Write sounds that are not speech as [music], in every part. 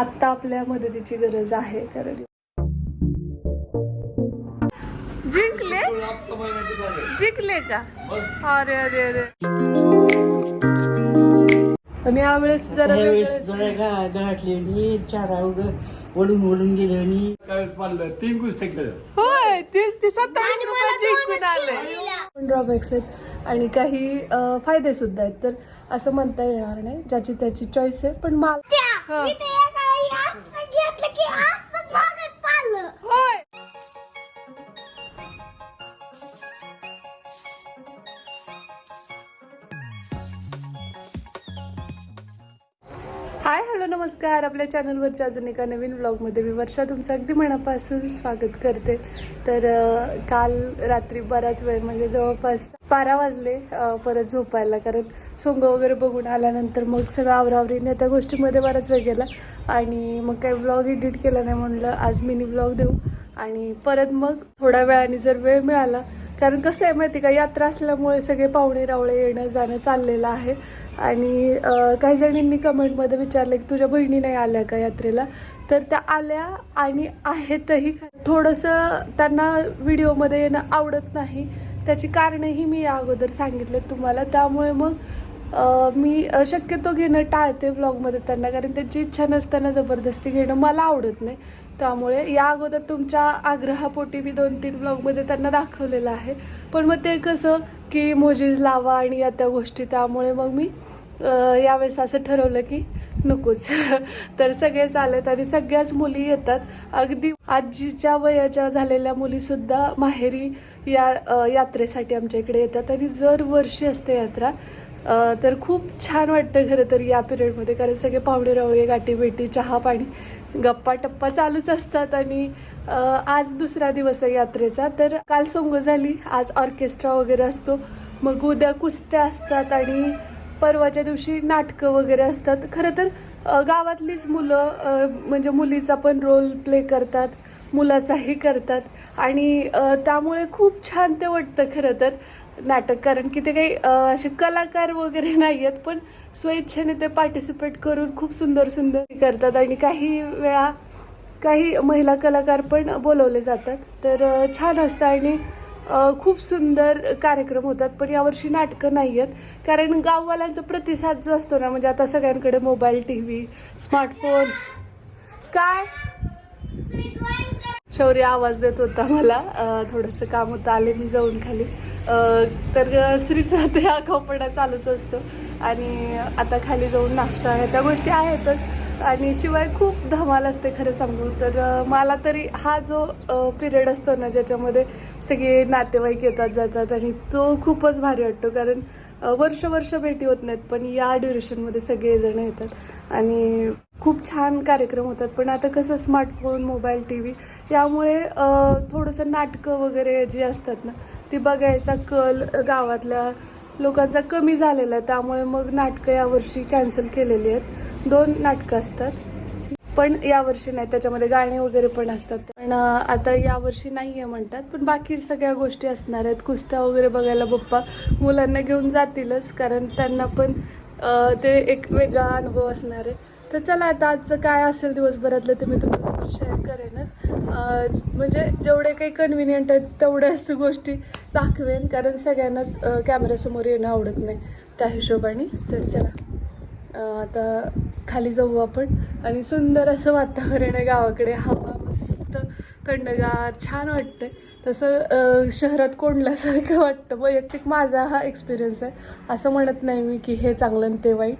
आत्ता आपल्या मदतीची गरज आहे कारण जिंकले? जिंकले का? अरे अरे अरे. आणि यावेळेस जरा चार वळून वळून गेले आणि काय पाडलं तीन कुस्त्या केलं होय ते ते सत्तावीस रुपये जिंकून आले. ड्रॉबॅक्स आहेत आणि काही फायदे सुद्धा आहेत. तर असं म्हणता येणार नाही ज्याची त्याची चॉईस आहे पण माल हा. होय हाय हॅलो नमस्कार. आपल्या चॅनलवरच्या अजून एका नवीन ब्लॉगमध्ये मी वर्षा तुमचं अगदी मनापासून स्वागत करते. तर काल रात्री बराच वेळ म्हणजे जवळपास बारा वाजले परत झोपायला. कारण सोंग वगैरे बघून आल्यानंतर मग सगळं आवरावरीने त्या गोष्टीमध्ये बराच वेळ गेला. आणि मग काही ब्लॉग एडिट केला नाही म्हणलं आज मिनी ब्लॉग देऊ. आणि परत मग थोड्या वेळाने जर वेळ मिळाला कारण कसं आहे माहिती का यात्रा असल्यामुळे सगळे पाहुणे रावळे येणं जाणं चाललेलं आहे. आणि काही जणींनी कमेंटमध्ये विचारलं की तुझ्या बहिणी नाही आल्या का यात्रेला? तर त्या आल्या आणि आहेतही. थोडंसं त्यांना व्हिडिओमध्ये येणं आवडत नाही. त्याची कारणंही मी या अगोदर सांगितले तुम्हाला. त्यामुळे मग मी शक्यतो घेणं टाळते व्लॉगमध्ये त्यांना कारण त्यांची इच्छा नसताना जबरदस्ती घेणं मला आवडत नाही. त्यामुळे या अगोदर तुमच्या आग्रहापोटी मी दोन तीन ब्लॉगमध्ये त्यांना दाखवलेलं आहे. पण मग ते कसं की मोजीज लावा आणि या त्या गोष्टी त्यामुळे मग मी यावेळेस असं ठरवलं की नकोच. तर सगळे चालत आणि सगळ्याच मुली येतात. अगदी आजीच्या वयाच्या झालेल्या मुलीसुद्धा माहेरी या यात्रेसाठी आमच्या इकडे येतात आणि जर वर्षी असते यात्रा तर खूप छान वाटतं खरं तर या पिरियडमध्ये. कारण सगळे पाहुणे रावळे गाठी भेटी चहा पाणी गप्पा टप्पा चालूच असतात आणि आज दुसरा दिवस आहे यात्रेचा. तर काल सोंग झाली आज ऑर्केस्ट्रा वगैरे असतो. मग उद्या कुस्त्या असतात आणि परवाच्या दिवशी नाटकं वगैरे असतात. खरं तर गावातलीच मुलं म्हणजे मुलीचा पण रोल प्ले करतात मुलाचाही करतात. आणि त्यामुळे खूप छान ते वाटतं खरं तर नाटक. कारण की ते काही असे कलाकार वगैरे नाही आहेत पण स्वेच्छेने ते पार्टिसिपेट करून खूप सुंदर सुंदर करतात. आणि काही वेळा काही महिला कलाकार पण बोलवले जातात. तर छान असतं. आणि खूप सुंदर कार्यक्रम होतात पण यावर्षी नाटकं नाही आहेत कारण गाववाल्यांचा प्रतिसाद जो असतो ना म्हणजे आता सगळ्यांकडे मोबाईल टी व्ही स्मार्टफोन काय? शौर्य आवाज देत होता मला. थोडंसं काम होतं आले मी जाऊन खाली. तर श्रीचा [laughs] ते आगाऊपणा चालूच असतो. आणि आता खाली जाऊन नाश्ता आहे त्या गोष्टी आहेतच. आणि शिवाय खूप धमाल असते खरं सांगू तर मला तरी हा जो पिरियड असतो ना ज्याच्यामध्ये सगळे नातेवाईक येतात जातात आणि तो खूपच भारी वाटतो. कारण वर्ष वर्ष भेटी होत नाहीत पण या ड्युरेशनमध्ये सगळेजण येतात आणि खूप छान कार्यक्रम होतात. पण आता कसं स्मार्टफोन मोबाईल टी व्ही यामुळे थोडंसं नाटकं वगैरे जी असतात ना ती बघायचा कल गावातल्या लोकांचा कमी झालेला आहे त्यामुळे मग नाटकं यावर्षी कॅन्सल केलेली आहेत. दोन नाटकं असतात. पण यावर्षी नाही त्याच्यामध्ये गाणे वगैरे पण असतात. पण आता यावर्षी नाही आहे म्हणतात पण बाकी सगळ्या गोष्टी असणार आहेत. कुस्त्या वगैरे बघायला पप्पा मुलांना घेऊन जातीलच कारण त्यांना पण ते एक वेगळा अनुभव असणार आहे. तर चला आता आजचं काय असेल दिवसभरातलं ते मी तुमच्यासोबत शेअर करेनच. म्हणजे जेवढे काही कन्व्हिनियंट आहेत तेवढ्याच गोष्टी दाखवेन कारण सगळ्यांनाच कॅमेऱ्यासमोर येणं आवडत नाही त्या हिशोबाने. तर चला आता खाली जाऊ आपण. आणि सुंदर असं वातावरण आहे गावाकडे. हवा मस्त थंडगार छान वाटतंय. तसं शहरात कोंडल्यासारखं [laughs] वाटतं. वैयक्तिक माझा हा एक्सपिरियन्स आहे. असं म्हणत नाही मी की हे चांगलं आणि ते वाईट.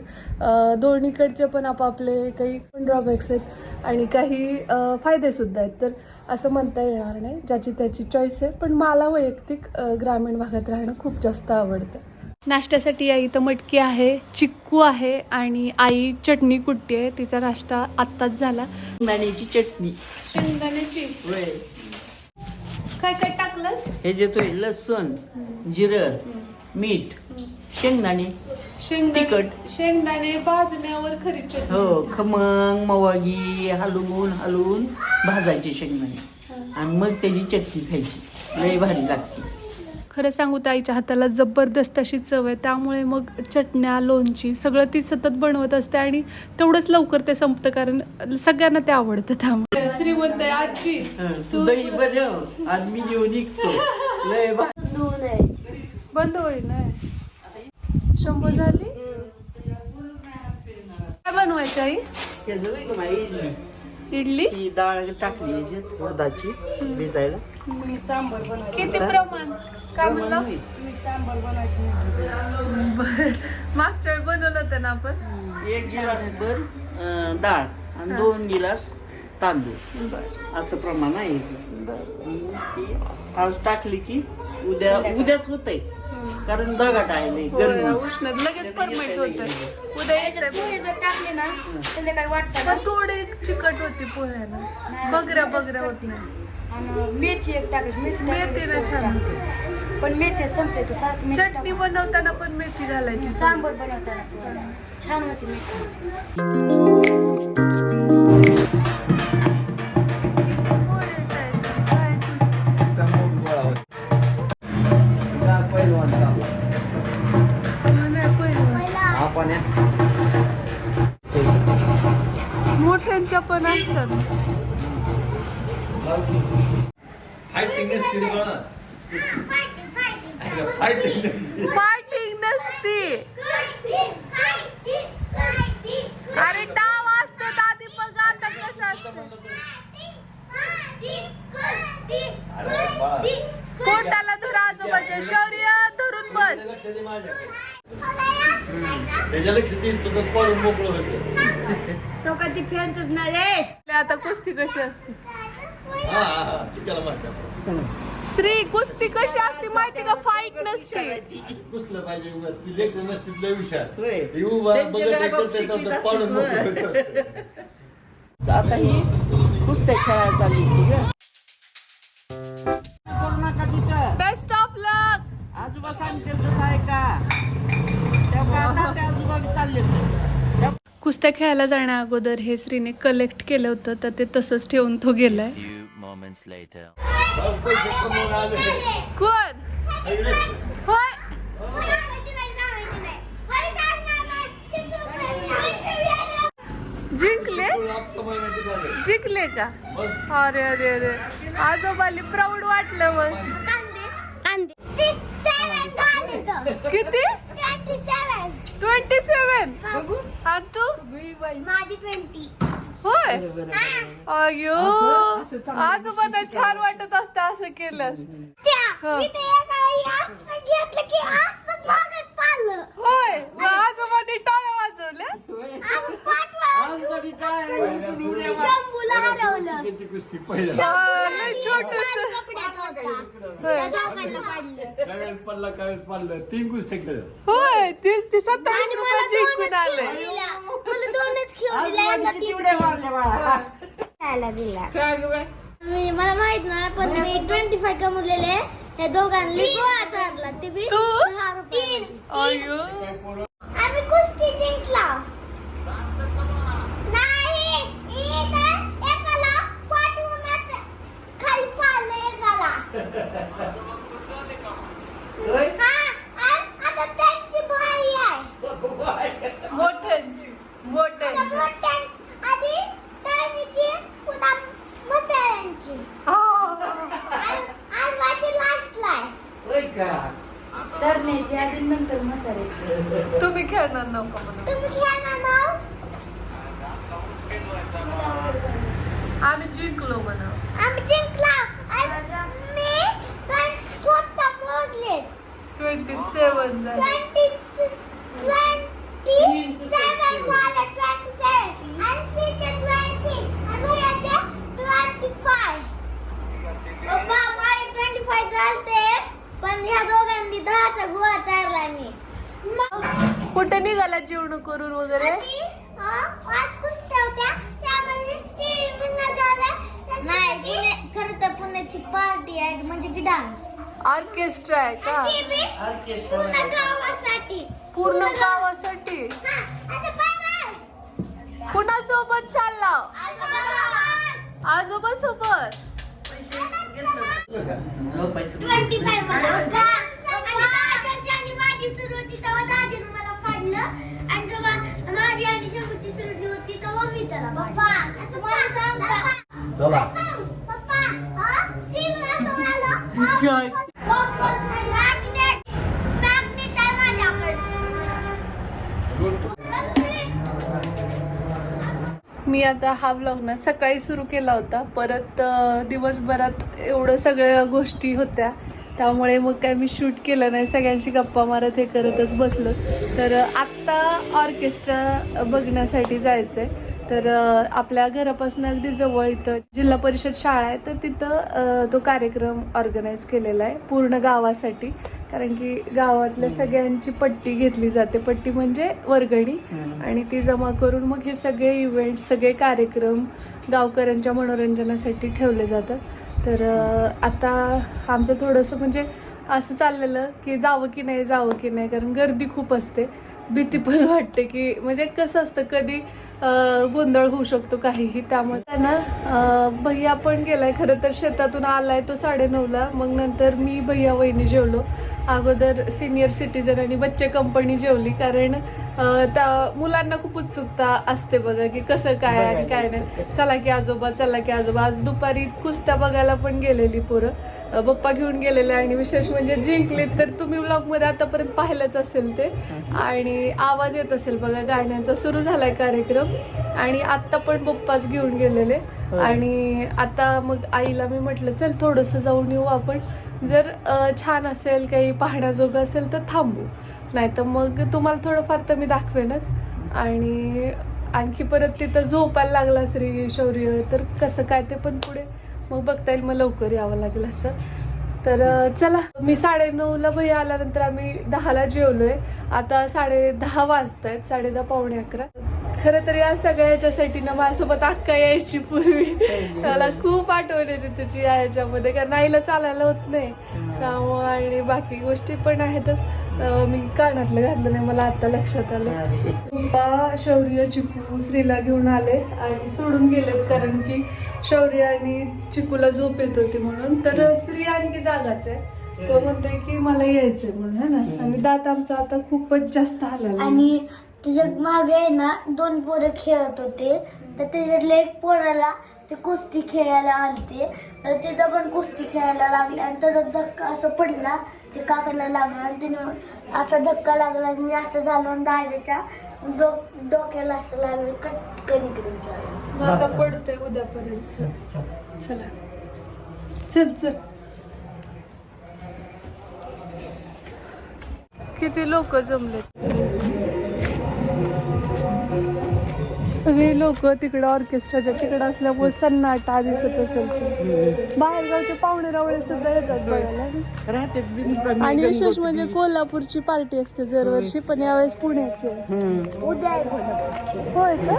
दोन्हीकडचे पण आपापले काही पण ड्रॉबॅक्स आहेत आणि काही फायदेसुद्धा आहेत. तर असं म्हणता येणार नाही. ज्याची त्याची चॉईस आहे. पण मला वैयक्तिक ग्रामीण भागात राहणं खूप जास्त आवडतं. नाश्त्यासाठी आई इथं मटकी आहे चिक्कू आहे आणि आई चटणी कुट्टी आहे. तिचा नाश्ता आत्ताच झाला. शेंगदाण्याची चटणी. शेंगदाण्याची? काय काय टाकलंस? हे जेतोय लसूण जिरं मीठ शेंगदाणे शेंगदाणे तिखट. शेंगदाणे भाजण्यावर खरी चटणी हो खमंग मवागी हलवून हलवून भाजायचे शेंगदाणे. आणि मग त्याची चटणी खायची. लय भारी लागते. खरं सांगू तर आईच्या हाताला जबरदस्त अशी चव आहे. त्यामुळे मग चटण्या लोणची सगळं ती सतत बनवत असते आणि तेवढंच लवकर ते संपतं कारण सगळ्यांना ते आवडतं त्यामुळे. श्रीमंत आहे आजी तू दही बनव आणि मी घेऊन निघतो. लय बा बंद होईल ना? शंभर झाली? काय बनवायचं आई? नाही का इडली. इडली? ती डाळ टाकली याच्यात उडदाची भिजायला. किती प्रमाण? काय म्हणलं? बरं. मागच्या वेळी बनवलं होतं ना आपण? एक गिलास भर अं, डाळ आणि दोन गिलास तांदूळ. असं प्रमाण आहे ती आज टाकली की उद्या उद्याच होतंय. कारण दगड आहे होय, गरमी. उष्ण लगेच परमेट होत. उद्या यायचंय पोहे जर टाकले ना संध्याकाळी वाटतं पण थोडी चिकट होती पोह्याला बगऱ्या बगऱ्या होती आणि मेथी एक टाकायची मेथी मेथी टाकली ना की छान लागते. पण मेथी संपले तर सारखं मेथी चटणी बनवताना पण मेथी घालायची. सांबर बनवताना पण छान होती मेथी. मोठ्यांच्या पण असतात बाळा. फायटिंग नसते. फायटिंग नसती. अरे डाव असतात आधी बघ आता कसं असतं. कोटाला धर आजोबाच्या शौर्य धरून बस. त्याच्या लक्ष मोकळं व्हायचं. तो कधी फॅनच नाही. आता कुस्ती कशी असते? चिकाला श्री कुस्ती कशी असते माहिती का? फाईट नसते. घुसलं पाहिजे उगाच. ती लेकरं नसतील लय हुशार. होय. ती उभा त्यांच्या बघत करत मोकळं असतं. [laughs] आता ही कुस्त्या खेळायला चालली होती गं. करू नका तिथं. बेस्ट ऑफ लक आजोबा सांगतील तसं आहे का? त्या काढला आजोबा बी चालले कुस्त्या खेळायला जाण्या अगोदर हे श्रीने कलेक्ट केलं होतं तर ते तसंच ठेवून तो गेलाय. कोण? होय? जिंकले? जिंकले का? अरे अरे अरे. आजोबाली प्राऊड वाटलं मग. किती? ट्वेंटी सेवन आणि तू? माझी ट्वेंटी होय? अयो आजोबांना छान वाटत असतं असं केलंस. हो. घेतलं की होय मग आजोबांनी टाळ्या वाजवल्या? कुस्ती हा, पाडलं. काय पडला काय पडलं. तीन कुस्त्या केलं होय ती ती सत्तावीस रुपये जिंकून आले. मला दोनच खेळून दिला यांना तीन मला. माहीत नाही पण मी ट्वेंटी फाय कमवलेले. हे दोघांनी गोळा चारला. ते बी तू? दहा रुपये अयो आम्ही कुस्ती जिंकला नाही इथं एकाला पाठवूनच खाली पाडलं एकाला होय? हा आ- आता त्यांची बाई आहे मोठ्यांची मोठ्यांची मोठ्या आधी तळणीची पुन्हा मोठ्यांची आज माझी लास्टला आहे होय का आधी नंतर म्हाताऱ्याची तुम्ही खेळणार नको म्हणून तुम्ही खेळणार नाव? आम्ही जिंकलो म्हणून आम्ही जिंकला. मी स्वतः मोजले ट्वेंटी सेवन झाले ट्वेंटी ट्वेंटी सेवन झाले ट्वेंटी सेवन आणि सीचे ट्वेंटी आणि भैयाचे ट्वेंटी फाय पप्पा माझे ट्वेंटी फाय चालते पण ह्या दोघांनी दहाचा गोळा चारला मी मग कुठे निघाला जेवण करून वगैरे? पुन्हा पुण्याची पार्टी आहे म्हणजे की डान्स ऑर्केस्ट्रा आहे का? पूर्ण गावासाठी. हा, बाय कुणासोबत चालला? आजोबा. सोबत ट्वेंटी फाय मला सुरू होती तेव्हा दाजीनं मला पाडलं आणि जेव्हा माझी आणि सुरू होती तेव्हा मी त्याला पप्पा तुम्हाला सांग? चला पप्पा हा? असं काय? [laughs] मी आता हा व्लॉग ना सकाळी सुरू केला होता परत दिवसभरात एवढं सगळ्या गोष्टी होत्या त्यामुळे मग काय मी शूट केलं नाही. सगळ्यांशी गप्पा मारत हे करतच बसलो. तर आत्ता ऑर्केस्ट्रा बघण्यासाठी जायचं आहे तर आपल्या घरापासून अगदी जवळ इथं जिल्हा परिषद शाळा आहे. तर तिथं तो कार्यक्रम ऑर्गनाईज केलेला आहे. पूर्ण गावासाठी. कारण की गावातल्या सगळ्यांची पट्टी घेतली जाते. पट्टी म्हणजे वर्गणी. आणि ती जमा करून मग हे सगळे इव्हेंट सगळे कार्यक्रम गावकऱ्यांच्या मनोरंजनासाठी ठेवले जातात. तर आता आमचं थोडंसं म्हणजे असं चाललेलं की जावं की नाही जावं की नाही कारण गर्दी खूप असते. भीती पण वाटते की म्हणजे कसं असतं कधी गोंधळ होऊ शकतो काहीही. त्यामुळे त्यांना भैया पण गेलाय. खरं तर शेतातून आलाय तो साडेनऊला. मग नंतर मी भैया वहिनी जेवलो. अगोदर सिनियर सिटीजन आणि बच्चे कंपनी जेवली कारण त्या मुलांना खूप उत्सुकता असते बघा की कसं काय आणि काय नाही. चला की आजोबा चला की आजोबा. आज दुपारी कुस्त्या बघायला पण गेलेली पोरं. अं, पप्पा घेऊन गेलेले आणि विशेष म्हणजे जिंकले तर तुम्ही व्लॉगमध्ये आतापर्यंत पाहिलंच असेल ते. आणि आवाज येत असेल बघा गाण्याचा. सुरू झालाय कार्यक्रम. आणि आत्ता पण पप्पाच घेऊन गेलेले. आणि आता मग आईला मी म्हटलं चल थोडंसं जाऊन येऊ आपण. जर छान असेल काही पाहण्याजोगं असेल तर थांबू. नाही तर मग तुम्हाला थोडंफार तर मी दाखवेनच. आणि आणखी परत तिथं झोपायला लागला श्री शौर्य तर कसं काय ते पण पुढे मग बघता येईल. मग लवकर यावं लागेल असं. तर चला मी साडेनऊला भैया आल्यानंतर आम्ही दहाला जेवलोय. आता साडे दहा वाजत आहेत साडे दहा पावणे अकरा. खरं तर या सगळ्याच्यासाठी ना माझ्यासोबत अक्का यायची पूर्वी. मला खूप आठवण येते त्याची याच्यामध्ये कारण आईला चालायला होत नाही. त्यामुळं आणि बाकी गोष्टी पण आहेतच. मी कानातलं घातलं नाही मला आता लक्षात आलं. शौर्य चिकू श्रीला घेऊन आले आणि सोडून गेले कारण की शौर्य आणि चिकूला झोप येत होती म्हणून. तर श्री आणखी जागाच आहे. तो म्हणतोय की मला यायचंय म्हणून है ना? आणि दात आमचा आता खूपच जास्त हलाला आणि तुझ्या मागे आहे ना दोन पोरं खेळत होते. तर त्याच्यातल्या एक पोराला ते कुस्ती खेळायला आलते तर तिथं पण कुस्ती खेळायला लागले आणि त्याचा धक्का असं पडला. ते काकांना लागला आणि तिने असा धक्का लागला आणि मी असं झालं आणि दादाच्या डो डोक्याला असं लागलं कटकन इकडे झालं आता पडतंय उद्यापर्यंत. चला. चल चल. किती लोक जमले सगळे लोक तिकडं ऑर्केस्ट्राच्या तिकडं असल्यामुळे सन्नाटा दिसत असेल ते. बाहेरगावचे पाहुणे रावळे सुद्धा येतात बघायला आणि विशेष. म्हणजे कोल्हापूरची पार्टी असते दरवर्षी पण यावेळेस पुण्याची. उद्या. होय का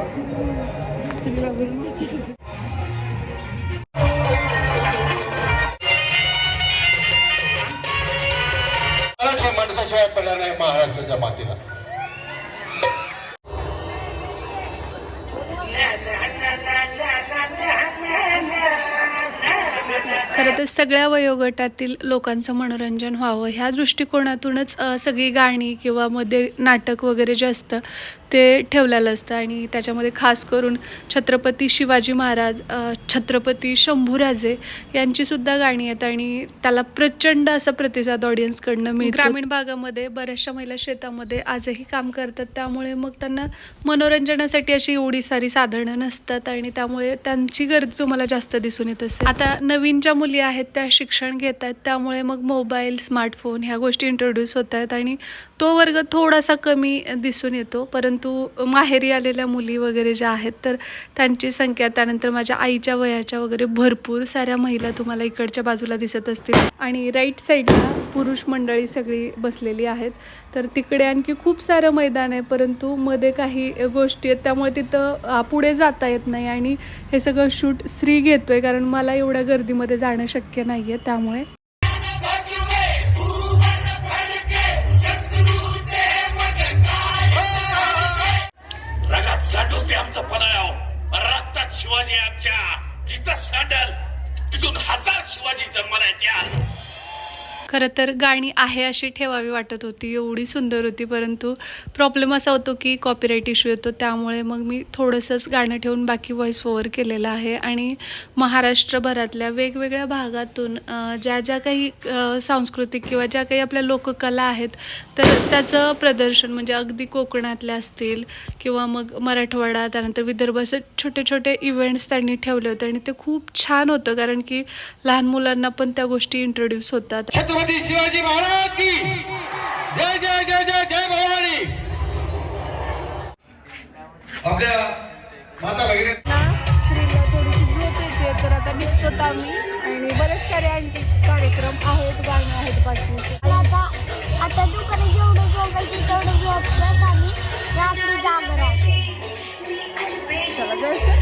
माणसाशिवाय पडणार नाही महाराष्ट्राच्या मातीला सगळ्या वयोगटातील लोकांचं मनोरंजन व्हावं ह्या दृष्टिकोनातूनच सगळी गाणी किंवा मध्ये नाटक वगैरे जे असतं ते ठेवलेलं असतं आणि त्याच्यामध्ये खास करून छत्रपती शिवाजी महाराज छत्रपती शंभूराजे यांची सुद्धा गाणी आहेत आणि त्याला प्रचंड असा प्रतिसाद ऑडियन्सकडनं मिळतो. ग्रामीण भागामध्ये बऱ्याचशा महिला शेतामध्ये आजही काम करतात. त्यामुळे मग त्यांना मनोरंजनासाठी अशी एवढी सारी साधनं नसतात आणि त्यामुळे त्यांची गर्दी तुम्हाला जास्त दिसून येत असेल. आता नवीन ज्या मुली आहेत त्या शिक्षण घेत आहेत. त्यामुळे मग मोबाईल स्मार्टफोन ह्या गोष्टी इंट्रोड्यूस होत आहेत आणि तो वर्ग थोडासा कमी दिसून येतो. परंतु माहेरी आलेल्या मुली वगैरे ज्या आहेत तर त्यांची संख्या त्यानंतर माझ्या आईच्या वयाच्या वगैरे भरपूर साऱ्या महिला तुम्हाला इकडच्या बाजूला दिसत असतील. आणि राईट साईडला पुरुष मंडळी सगळी बसलेली आहेत. तर तिकडे आणखी खूप सारं मैदान आहे परंतु मध्ये काही गोष्टी आहेत त्यामुळे तिथं पुढे जाता येत नाही आणि हे सगळं शूट श्री घेतोय कारण मला एवढ्या गर्दीमध्ये जाणं शक्य नाही आहे त्यामुळे. ते रक्तात शिवाजी आमच्या जिथं सांडल तिथून हजार शिवाजी जन्माला येत्या खरं तर गाणी आहे अशी ठेवावी वाटत होती एवढी सुंदर होती. परंतु प्रॉब्लेम असा होतो की कॉपीराईट इश्यू येतो त्यामुळे मग मी थोडंसंच गाणं ठेवून बाकी व्हॉइस ओव्हर केलेलं आहे. आणि महाराष्ट्रभरातल्या वेगवेगळ्या भागातून ज्या ज्या काही सांस्कृतिक किंवा ज्या काही आपल्या लोककला आहेत तर त्याचं प्रदर्शन म्हणजे अगदी कोकणातल्या असतील किंवा मग मराठवाडा त्यानंतर विदर्भ असे छोटे छोटे इव्हेंट्स त्यांनी ठेवले होते. आणि ते खूप छान होतं कारण की लहान मुलांना पण त्या गोष्टी इंट्रोड्यूस होतात. छत्रपती शिवाजी महाराज की। जय जय जय जय जय भवानी। आपल्या माता भगिनी स्त्रीला थोडीशी झोप येते तर आता निघतो आम्ही आणि बरेच सारे आणखी कार्यक्रम आहेत गाणी आहेत बाकी. आता आता दुपारी जेवढं झोपायचं तेवढं झोपलं आणि रात्री जागर चला जायचं?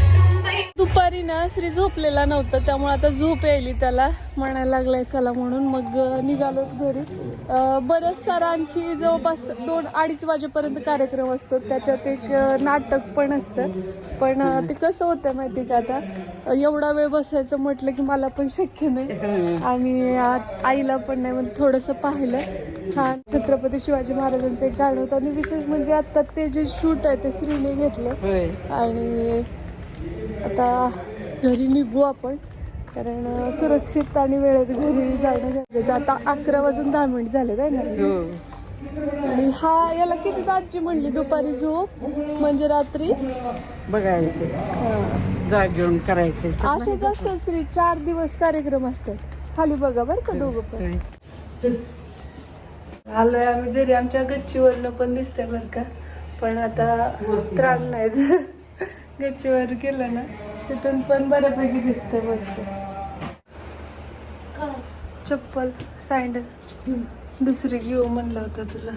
दुपारी ना श्री झोपलेला नव्हता त्यामुळे आता झोप यायली त्याला. म्हणायला लागलाय चला म्हणून. मग निघालो घरी. बरंच सारा आणखी जवळपास दोन अडीच वाजेपर्यंत कार्यक्रम असतो. त्याच्यात एक नाटक पण असतं. पण ते कसं होतं माहिती का आता? एवढा वेळ बसायचं म्हटलं की मला पण शक्य नाही. आणि आईला पण नाही म्हणजे थोडंसं पाहिलं. छान. छत्रपती शिवाजी महाराजांचं एक गाणं होतं. आणि विशेष म्हणजे आता ते जे शूट आहे ते श्रीने घेतलं. आणि आता घरी निघू आपण कारण सुरक्षित आणि वेळेत घरी जाणं गरजेचं आता अकरा वाजून दहा मिनिट झाले काय ना आणि हा याला किती आजी म्हणली? दुपारी झोप म्हणजे रात्री? हा. जाग घेऊन करायचे. असेच असतात श्री चार दिवस कार्यक्रम असतात. खाली बघा बरं का दोघं पण. आलोय आम्ही घरी. आमच्या गच्चीवरनं पण दिसतंय बरं का. पण आता त्राण नाही गच्चीवर गेलं ना तिथून पण बऱ्यापैकी दिसतंय वरचं. चप्पल सँडल दुसरी घेऊ म्हणलं होतं तुला.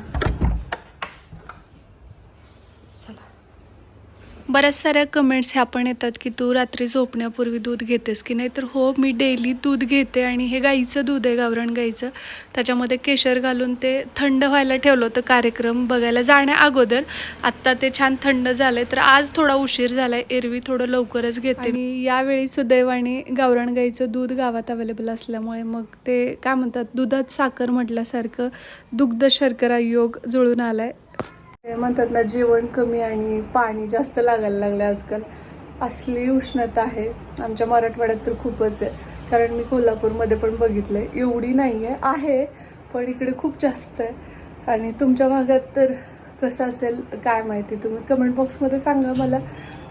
बऱ्याच साऱ्या कमेंट्स ह्या पण येतात की तू रात्री झोपण्यापूर्वी दूध घेतेस की नाही? तर हो मी डेली दूध घेते आणि हे गाईचं दूध आहे गावरण गाईचं. त्याच्यामध्ये केशर घालून ते थंड व्हायला ठेवलं होतं कार्यक्रम बघायला जाण्या अगोदर. आत्ता ते छान थंड झालं आहे तर आज थोडा उशीर झाला आहे एरवी थोडं लवकरच घेते. मी यावेळी सुदैवाने गावरण गाईचं दूध गावात अवेलेबल असल्यामुळे मग ते काय म्हणतात दुधात साखर म्हटल्यासारखं दुग्ध शर्करा योग जुळून आला आहे म्हणतात ना जेवण कमी आणि पाणी जास्त लागायला लागलं आजकाल. असली उष्णता आहे. आमच्या मराठवाड्यात तर खूपच आहे. कारण मी कोल्हापूरमध्ये पण बघितलंय. एवढी नाही आहे आहे पण इकडे खूप जास्त आहे. आणि तुमच्या भागात तर कसं असेल काय माहिती? तुम्ही कमेंट बॉक्समध्ये सांगा मला.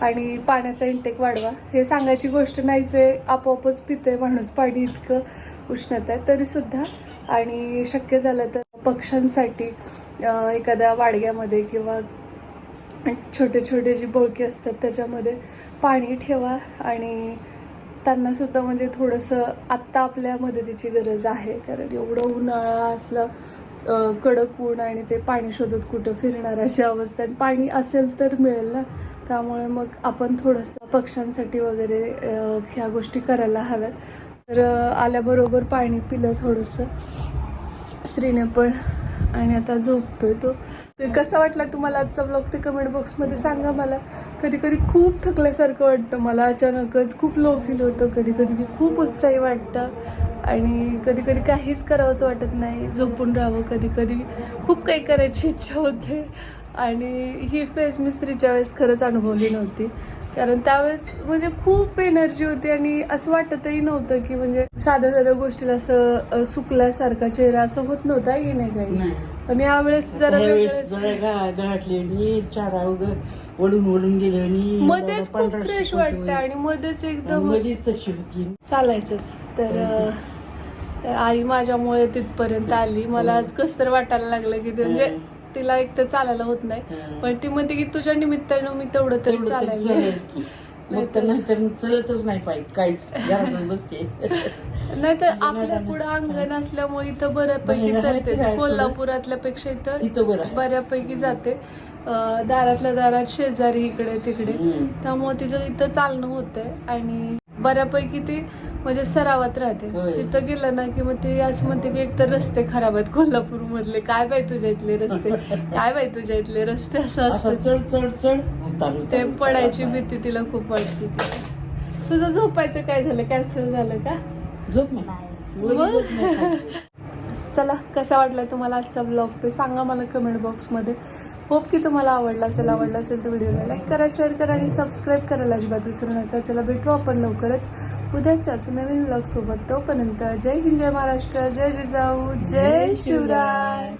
आणि पाण्याचा इंटेक वाढवा. हे सांगायची गोष्ट नाहीच आहे. आपोआपच पिते माणूस. पाणी इतकं उष्णता आहे तरीसुद्धा आणि शक्य झालं तर पक्ष्यांसाठी एखाद्या वाडग्यामध्ये किंवा छोटे छोटे जी बोळके असतात त्याच्यामध्ये पाणी ठेवा आणि त्यांनासुद्धा म्हणजे थोडंसं आत्ता आपल्या मदतीची गरज आहे. कारण एवढं उन्हाळा असलं कडक ऊन आणि ते पाणी शोधत कुठं फिरणार अशी अवस्था आणि पाणी असेल तर मिळेल ना? त्यामुळे मग आपण थोडंसं पक्ष्यांसाठी वगैरे ह्या गोष्टी करायला हव्यात. तर आल्याबरोबर पाणी पिलं थोडंसं. श्रीने पण आणि आता झोपतोय तो. तर कसा वाटला तुम्हाला आजचा ब्लॉग ते कमेंट बॉक्समध्ये सांगा मला. कधी कधी खूप थकल्यासारखं वाटतं मला. अचानकच खूप लो फील होतं. कधी कधी खूप उत्साही वाटतं. आणि कधी कधी काहीच करावंसं वाटत नाही. झोपून राहावं. कधी कधी खूप काही करायची इच्छा होते. आणि ही फेज मी स्त्रीच्या वेळेस खरंच अनुभवली नव्हती. कारण त्यावेळेस म्हणजे खूप एनर्जी होती आणि असं वाटतही नव्हतं की म्हणजे साध्या साध्या गोष्टीला असं सुकल्यासारखा चेहरा असं होत नव्हता की नाही काही. पण यावेळेस जरा आणि चारा वळून वळून गेले आणि मध्येच खूप फ्रेश वाटतं. आणि मध्येच एकदम मध्येच तशी होती. चालायचंच. तर आई माझ्यामुळे तिथपर्यंत आली. मला आज कसं तर वाटायला लागलं की ते म्हणजे तिला एक तर चालायला होत नाही. पण ती म्हणते की तुझ्या निमित्तानं मी तेवढं तरी चालायला. [laughs] मग तर नाहीतर चलतच नाही पाहिजे काहीच घरातच बसते [laughs] नाही तर आपल्या पुढे अंगण असल्यामुळे इथं बऱ्यापैकी चालते. कोल्हापुरातल्या पेक्षा इथं. बऱ्यापैकी जाते दारातल्या दारात शेजारी इकडे तिकडे. त्यामुळे तिचं इथं चालणं होतंय आणि बऱ्यापैकी ती म्हणजे सरावात राहते. तिथं गेलं ना की मग ती असं म्हणते की एकतर रस्ते खराब आहेत कोल्हापूर मधले काय बाई तुझ्या इथले रस्ते? काय बाई तुझ्या इथले रस्ते? असं असं असतं. चढ चढ चढ उतार उतार, ते पडायची. भीती तिला खूप वाटते तुझं झोपायचं काय झालं? कॅन्सल झालं का? झोप चला कसा वाटला तुम्हाला आजचा ब्लॉग ते सांगा मला कमेंट बॉक्समध्ये होप की तुम्हाला आवडला असेल आवडला असेल तर व्हिडिओला लाईक करा शेअर करा आणि सबस्क्राईब करायला अजिबात विसरू नका. चला भेटू आपण लवकरच उद्याच्याच नवीन ब्लॉग सोबत. तोपर्यंत जय हिंद जय महाराष्ट्र जय जिजाऊ जय शिवराय.